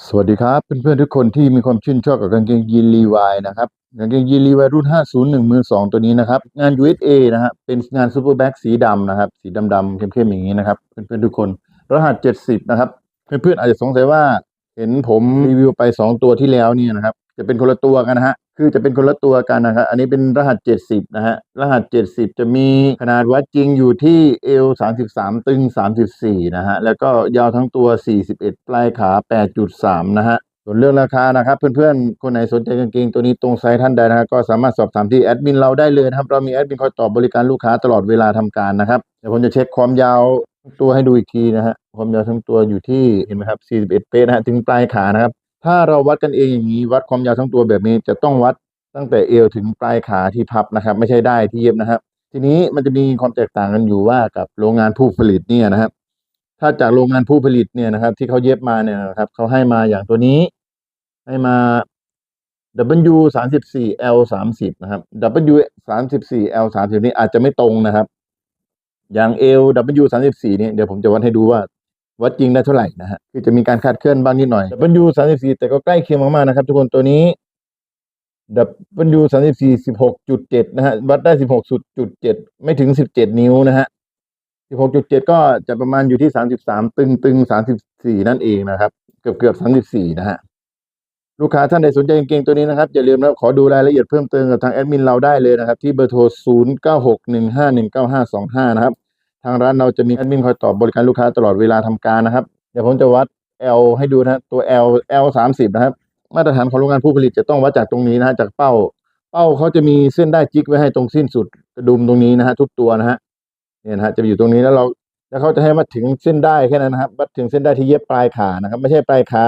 สวัสดีครับ เพื่อนๆทุกคนที่มีความชื่นชอบกับกางเกงยีนลีวายนะครับกางเกงยีนลีวายรุ่น 501 มือ 2 ตัวนี้นะครับ งาน USA นะฮะเป็นงานซูเปอร์แบ็กสีดำนะครับ สีดำๆเข้มๆอย่างนี้นะครับ เพื่อนๆทุกคน รหัส 70 นะครับ เพื่อนๆอาจจะสงสัยว่าเห็นผมรีวิวไป 2 ตัวที่แล้วเนี่ยนะครับ จะเป็นคนละตัวกันนะฮะ คือจะเป็นคนละตัวกันนะครับ อันนี้เป็นรหัส 70 นะฮะ รหัส 70 จะมีขนาดวัดจริงอยู่ที่เอว 33 ตึง 34 นะฮะ แล้วก็ยาวทั้งตัว 41 ปลายขา 8.3 นะฮะ ส่วนเรื่องราคานะครับ เพื่อนๆ คนไหนสนใจกางเกงตัวนี้ตรงไซส์ท่านใดนะฮะก็สามารถสอบถามที่แอดมินเราได้เลยนะครับ เรามีแอดมินคอยตอบบริการลูกค้าตลอดเวลาทำการนะครับ เดี๋ยวผมจะเช็คความยาวตัวให้ดูอีกทีนะฮะ ความยาวทั้งตัวอยู่ที่ เห็นไหมครับ 41 เป๊ะนะฮะ ถึงปลายขานะครับ ถ้าเราวัดกันเองอย่างนี้วัดความยาวทั้งตัวแบบนี้จะต้องวัดตั้งแต่เอวถึงปลายขาที่พับนะครับ ไม่ใช่ได้ที่เย็บนะครับ ทีนี้มันจะมีความแตกต่างกันอยู่ว่ากับโรงงานผู้ผลิตเนี่ยนะครับ ถ้าจากโรงงานผู้ผลิตเนี่ยนะครับ ที่เขาเย็บมาเนี่ยนะครับเขาให้มาอย่างตัวนี้ ให้มา W 34 L 30นะครับ W 34 L 30นี่อาจจะไม่ตรงนะครับ อย่าง L W 34เนี่ยเดี๋ยวผมจะวัดให้ดูว่า วัดจริงได้เท่าไหร่นะฮะคือจะมีการคาดเคลื่อนบ้างนิดหน่อย W 34แต่ก็ใกล้เคียงมากๆนะครับ ทุกคนตัวนี้ W 34 16.7นะฮะวัดได้ 16.7 ไม่ถึง 17 นิ้วนะฮะ16.7 ก็จะประมาณอยู่ที่ 33 ตึงตึง34 นั่นเองนะครับ เกือบเกือบ34 นะฮะลูกค้าท่านใดสนใจกางเกงตัวนี้นะครับ อย่าลืมนะขอดูรายละเอียดเพิ่มเติมกับทางแอดมินเราได้เลยนะครับ ที่เบอร์โทร 0961519525 นะครับ ทางร้านเราจะมีแอดมินคอยตอบบริการลูกค้าตลอดเวลาทำการนะครับ เดี๋ยวผมจะวัด L ให้ดูนะฮะตัว L L 30นะครับ มาตรฐานของโรงงานผู้ผลิตจะต้องวัดจากตรงนี้นะฮะจากเป้า เป้าเขาจะมีเส้นได้จิกไว้ให้ตรงสิ้นสุดกระดุมตรงนี้นะฮะทุกตัวนะฮะเนี่ยนะฮะจะอยู่ตรงนี้แล้วเราแล้วเขาจะให้วัดถึงเส้นได้แค่นั้นนะครับวัดถึงเส้นได้ที่เย็บปลายขานะครับ ไม่ใช่ปลายขา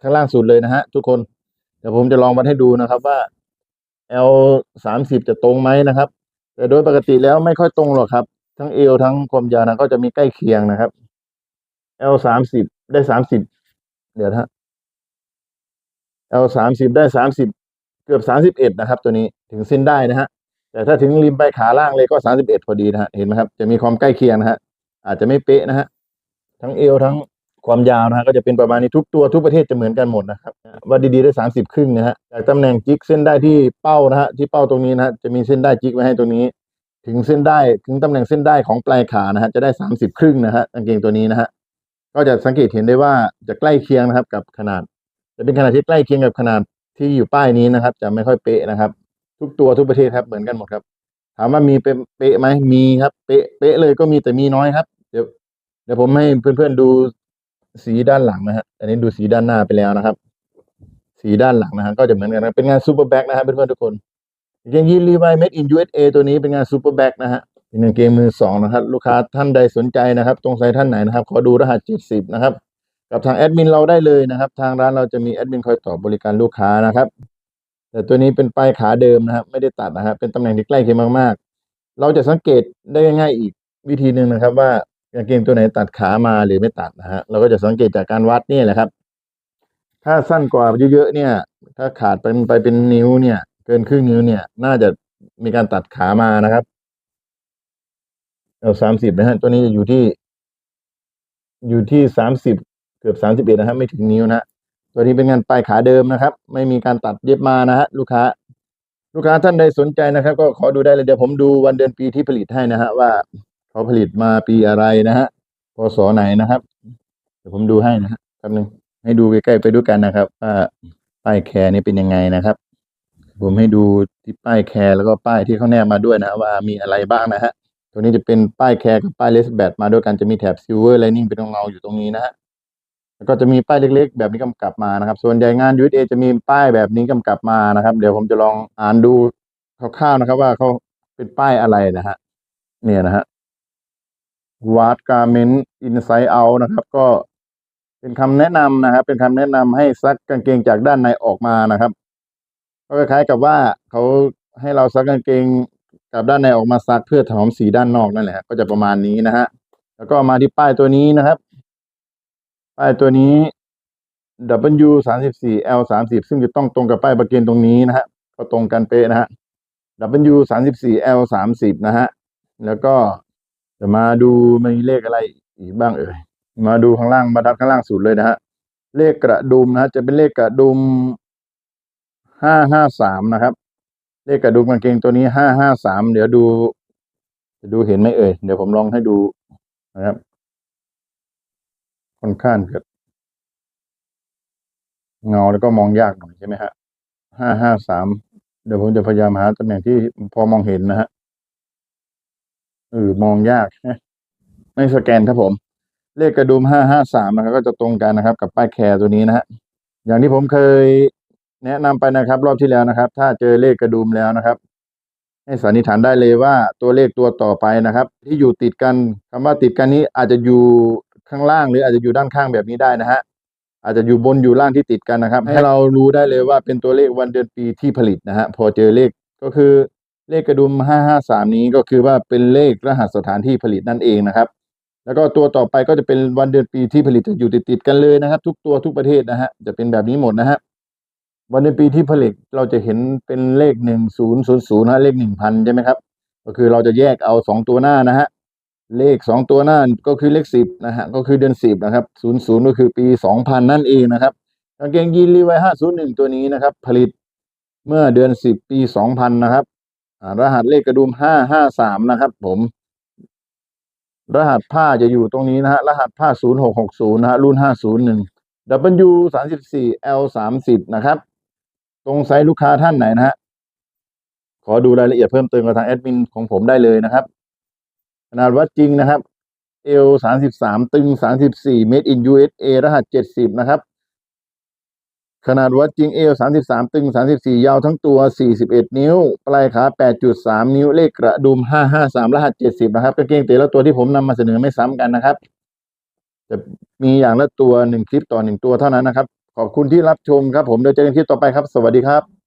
ข้างล่างสุดเลยนะฮะทุกคนเดี๋ยวผมจะลองวัดให้ดูนะครับว่า L สามสิบจะตรงไหมนะครับ แต่โดยปกติแล้วไม่ค่อยตรงหรอกครับ ทั้งเอวทั้งความยาวนะก็จะมีใกล้เคียงนะครับ L สามสิบได้สามสิบเดี๋ยวนะ L สามสิบได้สามสิบเกือบสามสิบเอ็ดนะครับ ตัวนี้ถึงเส้นได้นะฮะแต่ถ้าถึงริมปลายขาล่างเลยก็สามสิบเอ็ดพอดีนะฮะเห็นไหมครับ จะมีความใกล้เคียงนะฮะอาจจะไม่เป๊ะนะฮะทั้งเอวทั้งความยาวนะฮะก็จะเป็นประมาณนี้ทุกตัวทุกประเทศจะเหมือนกันหมดนะครับว่าดีๆได้สามสิบครึ่งนะฮะจากตำแหน่งจิกเส้นได้ที่เป้านะฮะที่เป้าตรงนี้นะฮะจะมีเส้นได้จิกไว้ให้ตรงนี้ ถึงเส้นได้ถึงตำแหน่งเส้นได้ของปลายขานะฮะจะได้สามสิบครึ่งนะฮะกางเกงตัวนี้นะฮะก็จะสังเกตเห็นได้ว่าจะใกล้เคียงนะครับ กับขนาด จะเป็นขนาดที่ใกล้เคียงกับขนาดที่อยู่ป้ายนี้นะครับ จะไม่ค่อยเป๊ะนะครับ ทุกตัวทุกประเทศครับเหมือนกันหมดครับ ถามว่ามีเป๊ะไหมมีครับ เป๊ะเป๊ะเลยก็มีแต่มีน้อยครับ เดี๋ยวเดี๋ยวผมให้เพื่อนๆดูสีด้านหลังนะฮะอันนี้ดูสีด้านหน้าไปแล้วนะครับ สีด้านหลังนะฮะก็จะเหมือนกันนะเป็นงานซูเปอร์แบ็กนะฮะเพื่อนๆทุกคน เกงยีนรีไวเมดอินยูเอสเอตัวนี้เป็นงานซูเปอร์แบ็กนะฮะเป็นกางเกงมือสองนะครับ ลูกค้าท่านใดสนใจนะครับ ตรงไซต์ท่านไหนนะครับ ขอดูรหัสเจ็ดสิบนะครับ กับทางแอดมินเราได้เลยนะครับ ทางร้านเราจะมีแอดมินคอยตอบบริการลูกค้านะครับ แต่ตัวนี้เป็นปลายขาเดิมนะครับ ไม่ได้ตัดนะครับเป็นตำแหน่งที่ใกล้เคียงมากๆ เราจะสังเกตได้ง่ายๆอีกวิธีหนึ่งนะครับ ว่ากางเกงตัวไหนตัดขามาหรือไม่ตัดนะฮะเราก็จะสังเกตจากการวัดนี่แหละครับ ถ้าสั้นกว่าเยอะๆเนี่ย ถ้าขาดไปไปเป็นนิ้วเนี่ย เกินครึ่งนิ้วเนี่ย น่าจะมีการตัดขามานะครับเอาสามสิบนะฮะ ตัวนี้จะอยู่ที่ อยู่ที่สามสิบเกือบสามสิบเอ็ดนะครับ ไม่ถึงนิ้วนะตัวนี้เป็นงานปลายขาเดิมนะครับ ไม่มีการตัดเย็บมานะฮะลูกค้า ลูกค้าท่านใดสนใจนะครับ ก็ขอดูได้เลยเดี๋ยวผมดูวันเดือนปีที่ผลิตให้นะฮะว่าเขาผลิตมาปีอะไรนะฮะพศไหนนะครับ เดี๋ยวผมดูให้นะฮะแป๊บนึงให้ดูใกล้ๆไปด้วยกันนะครับว่าป้ายแคร์นี่เป็นยังไงนะครับ ผมให้ดูที่ป้ายแคร์แล้วก็ป้ายที่เขาแนบมาด้วยนะว่ามีอะไรบ้างนะฮะตัวนี้จะเป็นป้ายแคร์กับป้ายเลสแบดมาด้วยกันจะมีแถบซิลเวอร์ไลนิ่งเป็นเงาๆอยู่ตรงนี้นะฮะแล้วก็จะมีป้ายเล็กๆ แบบนี้กำกับมานะครับ ส่วนใหญ่งาน USA จะมีป้ายแบบนี้กำกับมานะครับ เดี๋ยวผมจะลองอ่านดูคร่าวๆนะครับ ว่าเขาเป็นป้ายอะไรนะฮะเนี่ยนะฮะวาร์ดการ์เมนต์อินไซ e ์เอานะครับ ก็เป็นคำแนะนำนะครับ เป็นคำแนะนำให้ซักกางเกงจากด้านในออกมานะครับ ก็คล้ายๆกับว่าเขาให้เราซักกางเกงกับด้านในออกมาซักเพื่อถนอมสีด้านนอกนั่นแหละก็จะประมาณนี้นะฮะแล้วก็มาที่ป้ายตัวนี้นะครับ ป้ายตัวนี้ W สามสิบสี่ L สามสิบซึ่งจะต้องตรงกับป้ายประเกนตรงนี้นะฮะก็ตรงกันเป๊ะนะฮะ W สามสิบสี่ L สามสิบนะฮะแล้วก็จะมาดูมีเลขอะไรอีกบ้างเอ่ยมาดูข้างล่างบรรทัดข้างล่างสุดเลยนะฮะเลขกระดุมนะฮะจะเป็นเลขกระดุม ห้าห้าสามนะครับ เลขกระดุมกางเกงตัวนี้ห้าห้าสามเดี๋ยวดูจะดูเห็นไหมเอ่ย เดี๋ยวผมลองให้ดูนะครับ ค่อนข้างเกิดเงาแล้วก็มองยากหน่อยใช่ไหมฮะห้าห้าสามเดี๋ยวผมจะพยายามหาตำแหน่งที่พอมองเห็นนะฮะเออมองยากนะไม่สแกนครับผม เลขกระดุมห้าห้าสามนะครับ ก็จะตรงกันนะครับ กับป้ายแคร์ตัวนี้นะฮะอย่างที่ผมเคย แนะนำไปนะครับ รอบที่แล้วนะครับ ถ้าเจอเลขกระดุมแล้วนะครับ ให้สันนิษฐานได้เลยว่าตัวเลขตัวต่อไปนะครับ ที่อยู่ติดกันคำว่าติดกันนี้อาจจะอยู่ข้างล่างหรืออาจจะอยู่ด้านข้างแบบนี้ได้นะฮะอาจจะอยู่บนอยู่ล่างที่ติดกันนะครับ ให้เรารู้ได้เลยว่าเป็นตัวเลขวันเดือนปีที่ผลิตนะฮะพอเจอเลขก็คือเลขกระดุมห้าห้าสามนี้ก็คือว่าเป็นเลขรหัสสถานที่ผลิตนั่นเองนะครับ แล้วก็ตัวต่อไปก็จะเป็นวันเดือนปีที่ผลิตจะอยู่ติดติดๆกันเลยนะครับ ทุกตัวทุกประเทศนะฮะจะเป็นแบบนี้หมดนะฮะ วันเดือนปีที่ผลิตเราจะเห็นเป็นเลขหนึ่งศูนย์ศูนย์ศูนย์นะเลขหนึ่งพันใช่ไหมครับ ก็คือเราจะแยกเอาสองตัวหน้านะฮะเลขสองตัวหน้าก็คือเลขสิบนะฮะก็คือเดือนสิบนะครับศูนย์ศูนย์ก็คือปีสองพันนั่นเองนะครับกางเกงยีนรีไวห้าศูนย์หนึ่งตัวนี้นะครับ ผลิตเมื่อเดือนสิบปีสองพันนะครับรหัสเลขกระดุมห้าห้าสามนะครับ ผม รหัสผ้าจะอยู่ตรงนี้นะฮะรหัสผ้า0660นะฮะรุ่น501 W 34 L 30นะครับ ตรงไซส์ลูกค้าท่านไหนนะฮะ ขอดูรายละเอียดเพิ่มเติมกับทางแอดมินของผมได้เลยนะครับ ขนาดวัดจริงนะครับ L 33ตึง34 Made in USA รอินยูเอสเอรหัส70นะครับ ขนาดวัดจริง L 33ตึง34ยาวทั้งตัว41นิ้ว ปลายขา8.3นิ้วเลขกระดุม553รหัส70นะครับกางเกงแต่ละตัวที่ผมนำมาเสนอไม่ซ้ำกันนะครับ จะมีอย่างละตัวหนึ่งคลิปต่อหนึ่งตัวเท่านั้นนะครับ ขอบคุณที่รับชมครับผมเดี๋ยวเจอกันคลิปต่อไปครับ สวัสดีครับ